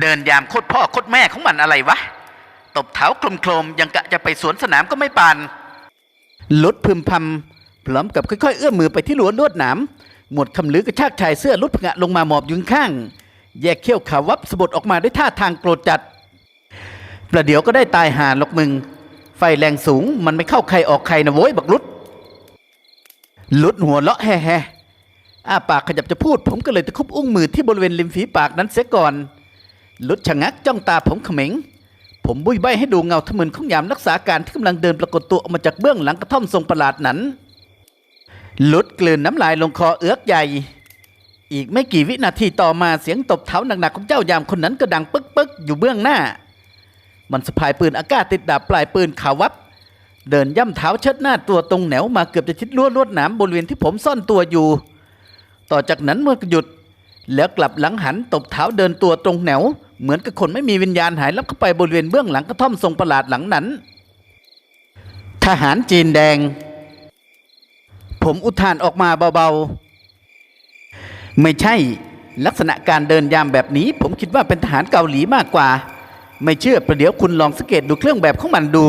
เดินยามโคตรพ่อโคตรแม่ของมันอะไรวะ ตบเท้าโคลมๆยังกะจะไปสวนสนามก็ไม่ปานลุดพึมพำพร้อมกับค่อยๆ เอื้อมมือไปที่รั้วลวดหนามหมดคำลือกระชากชายเสื้อลุดผงะลงมาหมอบอยืนข้าง แยกเขี้ยวขาวับสะบดออกมาด้วยท่าทางโกรธจัด ประเดี๋ยวก็ได้ตายหาหรอกมึง ไฟแรงสูงมันไม่เข้าใครออกใครนะโว้ยบักลุดลุดหัวเลาะแฮ่แฮ่อ้าปากขยับจะพูด ผมก็เลยตะคุบอุ้งมือที่บริเวณริมฝีปากนั้นเสียก่อน ลุดชะงักจ้องตาผมเขม็ง ผมบุยใบให้ดูเงาทะมึนของยามรักษาการที่กำลังเดินปรากฏตัวออกมาจากเบื้องหลังกระท่อมทรงประหลาดนั้นลุดกลืนน้ำลายลงคอเอื้อกใหญ่ อีกไม่กี่วินาทีต่อมาเสียงตบเท้าหนักๆของเจ้ายามคนนั้นก็ดังปึ๊กปึ๊กๆอยู่เบื้องหน้า มันสะพายปืนอากาศติดดาบปลายปืนขาวับ เดินย่ำเท้าเชิดหน้าตัวตรงแนวมาเกือบจะชิดลวดลวดหนามบริเวณที่ผมซ่อนตัวอยู่ ต่อจากนั้นเมื่อหยุด แล้วกลับหลังหันตบเท้าเดินตัวตรงแนว เหมือนกับคนไม่มีวิญญาณหายลับเข้าไปบริเวณเบื้องหลังกระท่อมทรงประหลาดหลังนั้น ทหารจีนแดง ผมอุทานออกมาเบาๆ ไม่ใช่ลักษณะการเดินยามแบบนี้ ผมคิดว่าเป็นทหารเกาหลีมากกว่า ไม่เชื่อประเดี๋ยวคุณลองสังเกตดูเครื่องแบบของมันดู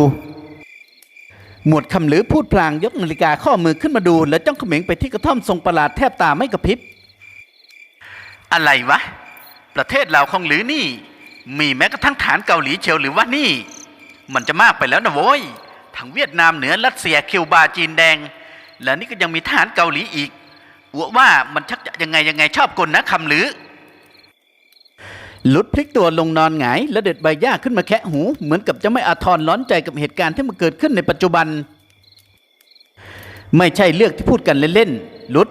หมวดคำหรือพูดพลางยกนาฬิกาข้อมือขึ้นมาดู แล้วจ้องเขม็งไปที่กระท่อมทรงประหลาดแทบตาไม่กระพริบอะไรวะ ประเทศเราของหรือนี่ มีแม้กระทั่งฐานเกาหลีเชียวหรือว่านี่ มันจะมากไปแล้วนะโว้ยทั้งเวียดนามเหนือรัสเซียคิวบาจีนแดง และนี่ก็ยังมีทหารเกาหลีอีกอัวว่ามันชักจะยังไงยังไงชอบกลนะคำหรือลุดพลิกตัวลงนอนหงายและเด็ดใบหญ้าขึ้นมาแคะหู เหมือนกับจะไม่อาทรร้อนใจกับเหตุการณ์ที่มันเกิดขึ้นในปัจจุบัน ไม่ใช่เลือกที่พูดกันเล่นๆลุด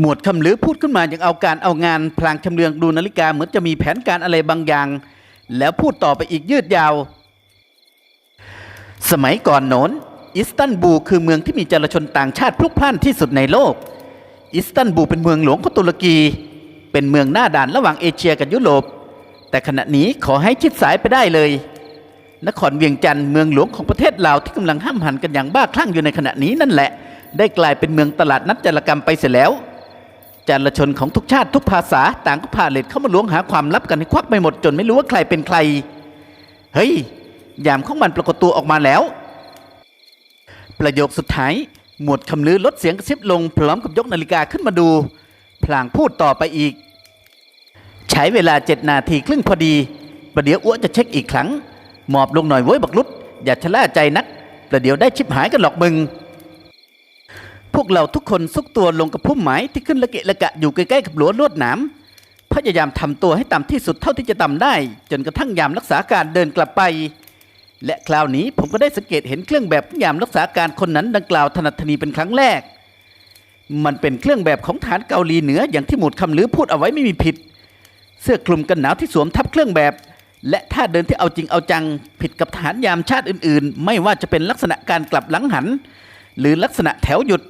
หมวดคำลือพูดขึ้นมาอย่างเอาการเอางานพลางชำเลืองดูนาฬิกาเหมือนจะมีแผนการอะไรบางอย่าง แล้วพูดต่อไปอีกยืดยาว สมัยก่อนโน้น อิสตันบูลคือเมืองที่มีจรชนต่างชาติพลุกพล่านที่สุดในโลก อิสตันบูลเป็นเมืองหลวงของตุรกี เป็นเมืองหน้าด่านระหว่างเอเชียกับยุโรป แต่ขณะนี้ขอให้ชิดสายไปได้เลย นครเวียงจันทร์เมืองหลวงของประเทศลาวที่กำลังห้ามหันกันอย่างบ้าคลั่งอยู่ในขณะนี้นั่นแหละ ได้กลายเป็นเมืองตลาดนัดจารกรรมไปเสียแล้ว จารชนของทุกชาติทุกภาษาต่างก็พาเลทเข้ามาล้วงหาความลับกันให้ควักไปหมดจนไม่รู้ว่าใครเป็นใคร เฮ้ย ยามของมันปรากฏตัวออกมาแล้ว ประโยคสุดท้าย หมวดคำลือลดเสียงกระซิบลง พร้อมกับยกนาฬิกาขึ้นมาดู พลางพูดต่อไปอีก ใช้เวลาเจ็ดนาทีครึ่งพอดี ประเดี๋ยวอ้วจะเช็คอีกครั้ง หมอบลงหน่อยเว้ยบักลุดอย่าชะล่าใจนัก ประเดี๋ยวได้ชิบหายกันหรอกมึง พวกเราทุกคนซุกตัวลงกับพุ่มไม้ที่ขึ้นละเกะละกะอยู่ใกล้ๆกับหลัวลวดหนามพยายามทำตัวให้ต่ำที่สุดเท่าที่จะต่ำได้ จนกระทั่งยามรักษาการเดินกลับไป และคราวนี้ผมก็ได้สังเกตเห็นเครื่องแบบยามรักษาการคนนั้นดังกล่าวถนัดทนีเป็นครั้งแรก มันเป็นเครื่องแบบของฐานเกาหลีเหนืออย่างที่หมุดคำลือพูดเอาไว้ไม่มีผิด เสื้อคลุมกันหนาวที่สวมทับเครื่องแบบ และท่าเดินที่เอาจริงเอาจัง ผิดกับทหารยามชาติอื่น ๆ ไม่ว่าจะเป็นลักษณะการกลับหลังหัน หรือลักษณะแถวหยุด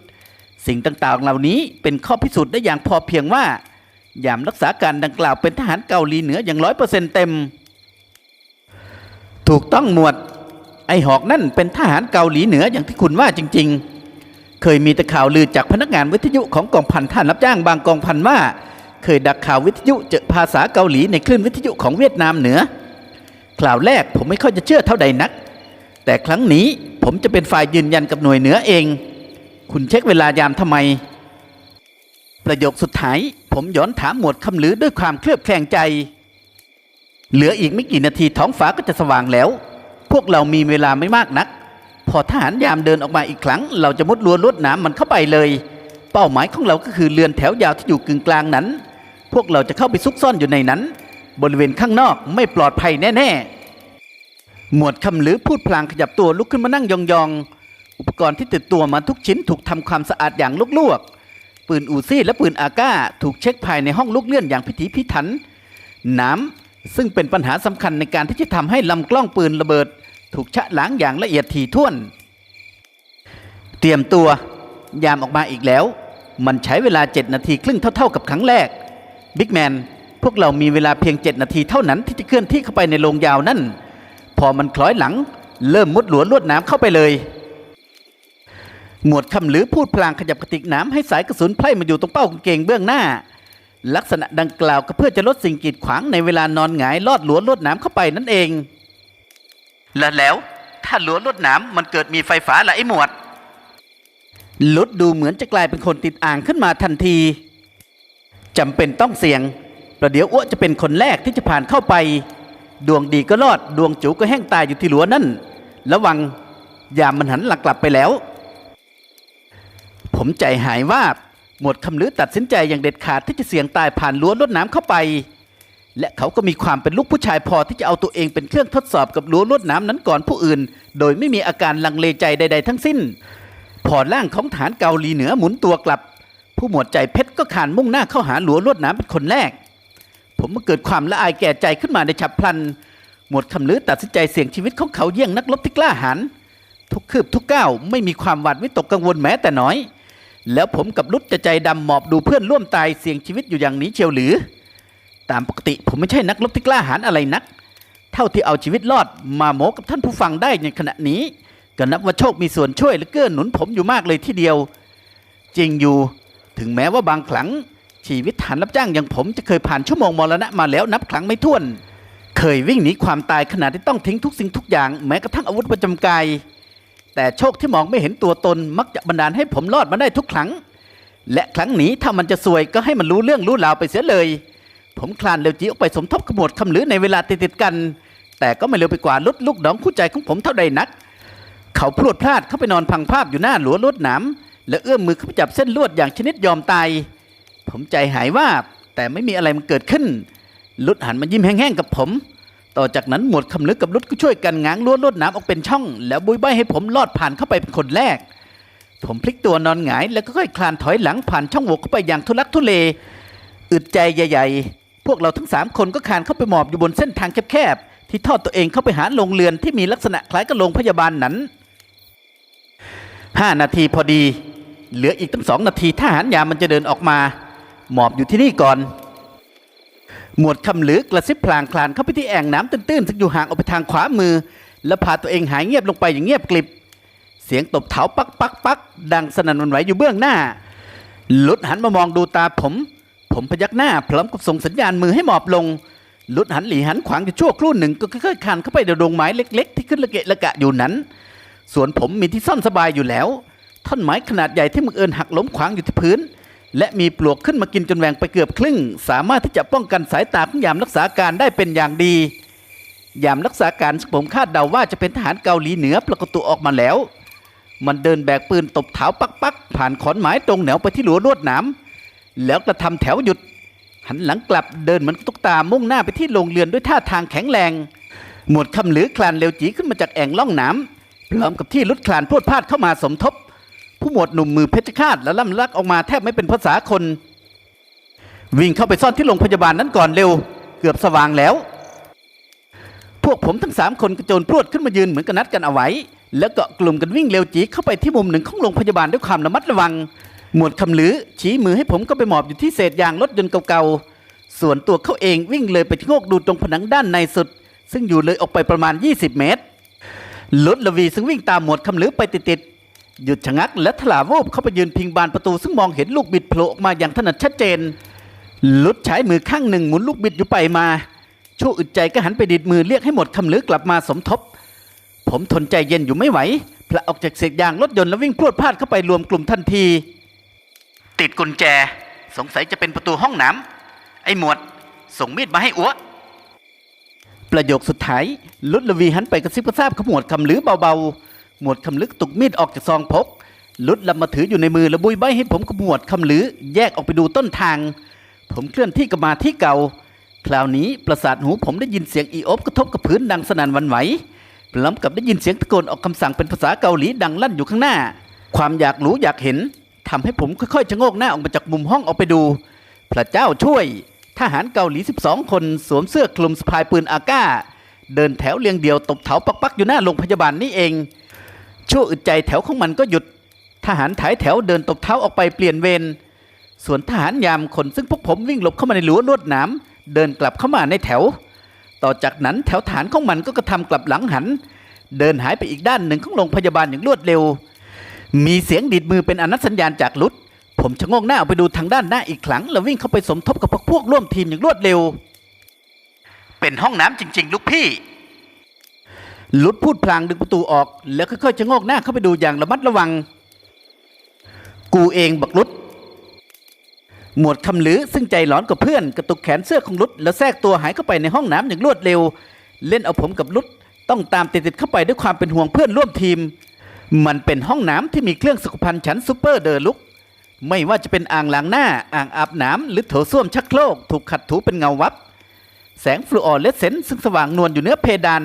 สิ่งต่างๆเหล่านี้เป็นข้อพิสูจน์ได้อย่างพอเพียงว่ายามรักษาการดังกล่าวเป็นทหารเกาหลีเหนืออย่างร้อยเปอร์เซ็นต์เต็ม ถูกต้องหมวด ไอหอกนั่นเป็นทหารเกาหลีเหนืออย่างที่คุณว่าจริง ๆ เคยมีแต่ข่าวลือจากพนักงานวิทยุของกองพันท่านรับจ้างบางกองพันว่า เคยดักข่าววิทยุเจอภาษาเกาหลีในคลื่นวิทยุของเวียดนามเหนือข่าวแรกผมไม่ค่อยจะเชื่อเท่าใดนัก แต่ครั้งนี้ผมจะเป็นฝ่ายยืนยันกับหน่วยเหนือเอง คุณเช็คเวลายามทำไม ประโยคสุดท้าย ผมย้อนถามหมวดคำลือด้วยความเคลือบแคลงใจ เหลืออีกไม่กี่นาทีท้องฟ้าก็จะสว่างแล้ว พวกเรามีเวลาไม่มากนัก พอทหารยามเดินออกมาอีกครั้ง เราจะมุดลัวลวดนามมันเข้าไปเลย เป้าหมายของเราก็คือเรือนแถวยาวที่อยู่กึ่งกลางนั้น พวกเราจะเข้าไปซุกซ่อนอยู่ในนั้น บริเวณข้างนอกไม่ปลอดภัยแน่ ๆ หมวดคำลือพูดพลางขยับตัวลุกขึ้นมานั่งยองๆ อุปกรณ์ที่ติดตัวมาทุกชิ้นถูกทำความสะอาดอย่างลวกๆปืนอูซี่และปืนอาก้าถูกเช็คภายในห้องลูกเลื่อนอย่างพิถีพิถัน น้ำซึ่งเป็นปัญหาสำคัญในการที่จะทำให้ลำกล้องปืนระเบิด ถูกชะล้างอย่างละเอียดถี่ถ้วน เตรียมตัวยามออกมาอีกแล้ว มันใช้เวลา 7 นาทีครึ่งเท่า ๆ กับครั้งแรกบิ๊กแมนพวกเรามีเวลาเพียง 7 นาทีเท่านั้นที่จะเคลื่อนที่เข้าไปในโรงยาวนั่น พอมันคล้อยหลัง เริ่มมุดหลวลวดน้ำเข้าไปเลย หมวดคำหรือพูดพลางขยับกระติกน้ำให้สายกระสุนไพร่มาอยู่ตรงเป้ากางเกงเบื้องหน้า ลักษณะดังกล่าวก็เพื่อจะลดสิ่งกีดขวางในเวลานอนหงายลอดหลวลวดน้ำเข้าไปนั่นเอง และแล้วถ้าหลวลวดน้ำมันเกิดมีไฟฟ้าละไอ้หมวดลุดดูเหมือนจะกลายเป็นคนติดอ่างขึ้นมาทันทีจำเป็นต้องเสี่ยง ประเดี๋ยวอ้วจะเป็นคนแรกที่จะผ่านเข้าไป ดวงดีก็รอด ดวงจูก็แห้งตายอยู่ที่หลัวนั่น ระวังยามมันหันหลังกลับไปแล้ว ผมใจหายว่าบ หมวดคำลือตัดสินใจอย่างเด็ดขาดที่จะเสี่ยงตายผ่านรั้วลวดน้ำเข้าไป และเขาก็มีความเป็นลูกผู้ชายพอที่จะเอาตัวเองเป็นเครื่องทดสอบกับรั้วลวดน้ำนั้นก่อนผู้อื่น โดยไม่มีอาการลังเลใจใด ๆ ทั้งสิ้น พอร่างของฐานเกาหลีเหนือหมุนตัวกลับ ผู้หมวดใจเพชรก็ขานมุ่งหน้าเข้าหาหลัวลวดน้ำเป็นคนแรก ผมเมื่อเกิดความละอายแก่ใจขึ้นมาในฉับพลัน หมวดคำลือตัดสินใจเสี่ยงชีวิตของเขาเยี่ยงนักรบที่กล้าหาญทุกคืบทุกก้าวไม่มีความหวาดวิตกกังวลแม้แต่น้อย แล้วผมกับรุดจะใจดำหมอบดูเพื่อนร่วมตายเสี่ยงชีวิตอยู่อย่างนี้เชียวหรือ ตามปกติผมไม่ใช่นักรบที่กล้าหาญอะไรนัก เท่าที่เอาชีวิตรอดมาโมกับท่านผู้ฟังได้ในขณะนี้ ก็นับว่าโชคมีส่วนช่วยและเกื้อหนุนผมอยู่มากเลยทีเดียว จริงอยู่ ถึงแม้ว่าบางครั้งชีวิตฐานรับจ้างอย่างผมจะเคยผ่านชั่วโมงมรณะมาแล้วนับครั้งไม่ถ้วน เคยวิ่งหนีความตายขณะที่ต้องทิ้งทุกสิ่งทุกอย่าง แม้กระทั่งอาวุธประจำกาย แต่โชคที่มองไม่เห็นตัวตนมักจะบันดาลให้ผมรอดมาได้ทุกครั้ง และครั้งนี้ถ้ามันจะซวยก็ให้มันรู้เรื่องรู้ราวไปเสียเลย ผมคลานเร็วจีออกไปสมทบขมวดคำลือในเวลาติดๆกัน แต่ก็ไม่เร็วไปกว่าลดลูกน้องคู่ใจของผมเท่าใดนัก เขาพรวดพลาดเข้าไปนอนพังภาพอยู่หน้าหลัวลวดหนามและเอื้อมมือเข้าไปจับเส้นลวดอย่างชนิดยอมตาย ผมใจหายว่าแต่ไม่มีอะไรมันเกิดขึ้น ลุดหันมายิ้มแห้งๆกับผม ต่อจากนั้นหมวดคำลึกกับลุดก็ช่วยกันง้างล้วดลวดน้ำออกเป็นช่อง แล้วบุยใบให้ผมลอดผ่านเข้าไปเป็นคนแรก ผมพลิกตัวนอนหงายแล้วก็ค่อยคลานถอยหลังผ่านช่องโหว่เข้าไปอย่างทุลักทุเลอึดใจใหญ่ๆ พวกเราทั้งสามคนก็คลานเข้าไปหมอบอยู่บนเส้นทางแคบๆ ที่ทอดตัวเองเข้าไปหาโรงเรือนที่มีลักษณะคล้ายกับโรงพยาบาลนั้นห้านาทีพอดี เหลืออีกตั้งสองนาทีทหารยามมันจะเดินออกมา หมอบอยู่ที่นี่ก่อน หมวดคำหรือกระซิบพลางคลานเข้าไปที่แอ่งน้ำตื้นๆซึ่งอยู่ห่างออกไปทางขวามือ แล้วพาตัวเองหายเงียบลงไปอย่างเงียบกลิบ เสียงตบเท้าปักปักปักดังสนั่นวันไหวอยู่เบื้องหน้า ลุดหันมามองดูตาผม ผมพยักหน้า พร้อมกับส่งสัญญาณมือให้หมอบลง ลุดหันหลีหันขวางอยู่ชั่วครู่หนึ่งก็ค่อยๆคลานเข้าไปในดงไม้เล็ก ๆ ที่ขึ้นระเกะระกะอยู่นั้น ส่วนผมมีที่ซ่อนสบายอยู่แล้วท่อนไม้ขนาดใหญ่ที่มึงเอิญหักล้มขวางอยู่ที่พื้น และมีปลวกขึ้นมากินจนแหวงไปเกือบครึ่ง สามารถที่จะป้องกันสายตาของยามรักษาการได้เป็นอย่างดี ยามรักษาการผมคาดเดาว่าจะเป็นทหารเกาหลีเหนือปรากฏตัวออกมาแล้ว มันเดินแบกปืนตบเท้าปักปักผ่านขอนไม้ตรงแนวไปที่หลัวลวดหนามแล้วกระทำแถวหยุด หันหลังกลับเดินเหมือนตุ๊กตามุ่งหน้าไปที่โรงเรือนด้วยท่าทางแข็งแรง หมวดคำหรือคลานเร็วจีขึ้นมาจากแอ่งล่องน้ำพร้อมกับที่ลุดคลานพรวดพาดเข้ามาสมทบ หมวดหนุ่มมือเพชรฆาตและล่ำลักออกมาแทบไม่เป็นภาษาคน วิ่งเข้าไปซ่อนที่โรงพยาบาลนั้นก่อนเร็ว เกือบสว่างแล้ว พวกผมทั้งสามคนกระโจนพรวดขึ้นมายืนเหมือนกันนัดกันเอาไว้ แล้วก็กลุ่มกันวิ่งเร็วจีเข้าไปที่มุมหนึ่งของโรงพยาบาลด้วยความระมัดระวัง หมวดคำลือชี้มือให้ผมก็ไปหมอบอยู่ที่เศษยางรถยนต์เก่าๆส่วนตัวเขาเองวิ่งเลยไปชะโงกดูตรงผนังด้านในสุด ซึ่งอยู่เลยออกไปประมาณ 20 เมตรลุดละวีซึ่งวิ่งตามหมวดคำลือไปติดๆ หยุดชะงักและถลาวูบเข้าไปยืนพิงบานประตูซึ่งมองเห็นลูกบิดโผล่ออกมาอย่างถนัดชัดเจน ลุดใช้มือข้างหนึ่งหมุนลูกบิดอยู่ไปมาชั่วอึดใจก็หันไปดีดมือเรียกให้หมดคำลือกลับมาสมทบ ผมทนใจเย็นอยู่ไม่ไหวพละออกจากเศษยางรถยนต์แล้ววิ่งพรวดพลาดเข้าไปรวมกลุ่มทันที ติดกุญแจ สงสัยจะเป็นประตูห้องน้ำไอ้หมวด ส่งมีดมาให้อัวประโยคสุดท้ายลุดละวีหันไปกระซิบกระซาบขมวดคำลือเบาๆ หมวดคำลึกตุกมีดออกจากซองพกลุดลำมาถืออยู่ในมือแล้วบุยใบให้ผมกับหมวดคำลือ แยกออกไปดูต้นทาง ผมเคลื่อนที่กลับมาที่เก่า คราวนี้ประสาทหูผมได้ยินเสียงอีโอบกระทบกับพื้นดังสนั่นวันไหวพร้อมกับได้ยินเสียงตะโกนออกคำสั่งเป็นภาษาเกาหลีดังลั่นอยู่ข้างหน้า ความอยากรู้อยากเห็นทำให้ผมค่อยๆชะโงกหน้าออกมาจากมุมห้องออกไปดู พระเจ้าช่วย ทหารเกาหลี 12 คนสวมเสื้อคลุมสะพายปืนอาก้า เดินแถวเรียงเดียวตบเถาปักๆอยู่หน้าโรงพยาบาลนี่เอง ชั่วอึดใจแถวของมันก็หยุด ทหารถ่ายแถวเดินตบเท้าออกไปเปลี่ยนเวรส่วนทหารยามคนซึ่งพวกผมวิ่งหลบเข้ามาในรั้วลวดหนามเดินกลับเข้ามาในแถว ต่อจากนั้นแถวฐานของมันก็กระทำกลับหลังหัน เดินหายไปอีกด้านหนึ่งของโรงพยาบาลอย่างรวดเร็ว มีเสียงดีดมือเป็นอนัตสัญญาณจากลุดผมชะโงกหน้าออกไปดูทางด้านหน้าอีกครั้งแล้ววิ่งเข้าไปสมทบกับพวกพวกร่วมทีมอย่างรวดเร็ว เป็นห้องน้ำจริง ๆ ลูกพี่ ลุดพูดพลางดึงประตูออก แล้วค่อยๆชะโงกหน้าเข้าไปดูอย่างระมัดระวัง กูเองบักลุดหมวดคำลือซึ่งใจร้อนกับเพื่อนกระตุกแขนเสื้อของลุดแล้วแทรกตัวหายเข้าไปในห้องน้ำอย่างรวดเร็ว เล่นเอาผมกับลุดต้องตามติดๆเข้าไปด้วยความเป็นห่วงเพื่อนร่วมทีม มันเป็นห้องน้ำที่มีเครื่องสุขภัณฑ์ชั้นซูเปอร์เดอร์ลุกไม่ว่าจะเป็นอ่างล้างหน้าอ่างอาบน้ำหรือโถส้วมชักโครกถูกขัดถูเป็นเงาวับ แสงฟลูออเรสเซนต์ซึ่งสว่างนวลอยู่เนื้อเพดาน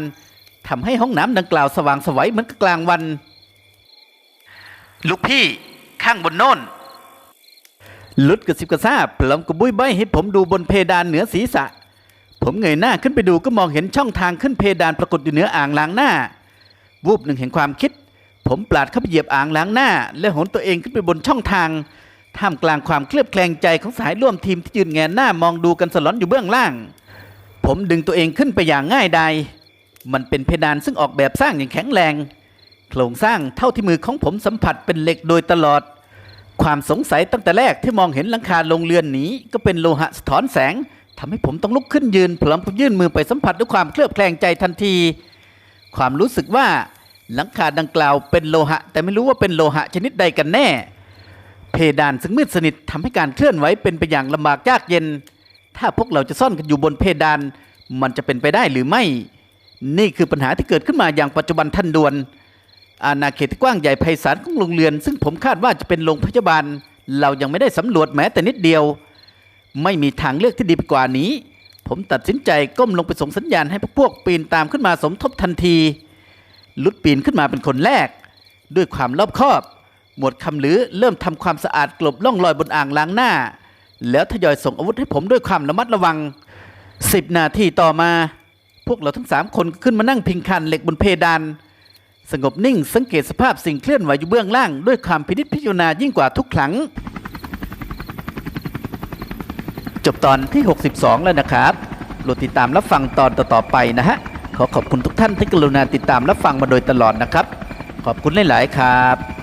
ทำให้ห้องน้ำดังกล่าวสว่างไสวัยเหมือนกับกลางวัน ลูกพี่ข้างบนโน่นลุดกระสิบกระซาบพร้อมกับบุ้ยใบให้ผมดูบนเพดานเหนือศีรษะ ผมเงยหน้าขึ้นไปดูก็มองเห็นช่องทางขึ้นเพดานปรากฏอยู่เหนืออ่างล้างหน้า วูบหนึ่งแห่งความคิด ผมปลาดเข้าไปเหยียบอ่างล้างหน้า และโหนตัวเองขึ้นไปบนช่องทาง ท่ามกลางความเคลือบแคลงใจของสายร่วมทีมที่ยืนแงนหน้ามองดูกันสลอนอยู่เบื้องล่าง ผมดึงตัวเองขึ้นไปอย่างง่ายดาย มันเป็นเพดานซึ่งออกแบบสร้างอย่างแข็งแรง โครงสร้างเท่าที่มือของผมสัมผัสเป็นเหล็กโดยตลอด ความสงสัยตั้งแต่แรกที่มองเห็นหลังคาโรงเรือนนี้ก็เป็นโลหะสะท้อนแสงทำให้ผมต้องลุกขึ้นยืนพร้อมกับยื่นมือไปสัมผัสด้วยความเคลือบแคลงใจทันที ความรู้สึกว่าหลังคาดังกล่าวเป็นโลหะ แต่ไม่รู้ว่าเป็นโลหะชนิดใดกันแน่ เพดานซึ่งมืดสนิททำให้การเคลื่อนไหวเป็นไปอย่างลำบากยากเย็น ถ้าพวกเราจะซ่อนกันอยู่บนเพดาน มันจะเป็นไปได้หรือไม่ นี่คือปัญหาที่เกิดขึ้นมาอย่างปัจจุบันทันด่วน อาณาเขตกว้างใหญ่ไพศาลของโรงเรือนซึ่งผมคาดว่าจะเป็นโรงพยาบาล เรายังไม่ได้สำรวจแม้แต่นิดเดียว ไม่มีทางเลือกที่ดีกว่านี้ ผมตัดสินใจก้มลงไปส่งสัญญาณให้พวกพวกปีนตามขึ้นมาสมทบทันที ลุดปีนขึ้นมาเป็นคนแรก ด้วยความรอบคอบ หมวดคำลือเริ่มทำความสะอาดกลบล่องรอยบนอ่างล้างหน้า แล้วทยอยส่งอาวุธให้ผมด้วยความระมัดระวังสิบนาทีต่อมา พวกเราทั้งสามคนก็ขึ้นมานั่งพิงคันเหล็กบนเพดาน สงบนิ่งสังเกตสภาพสิ่งเคลื่อนไหวอยู่เบื้องล่าง ด้วยความพินิจพิจารณายิ่งกว่าทุกครั้ง จบตอนที่ 62 แล้วนะครับโปรดติดตามรับฟังตอนต่อๆไปนะฮะ ขอขอบคุณทุกท่านที่กรุณาติดตามรับฟังมาโดยตลอดนะครับ ขอบคุณหลาย ๆ ครับ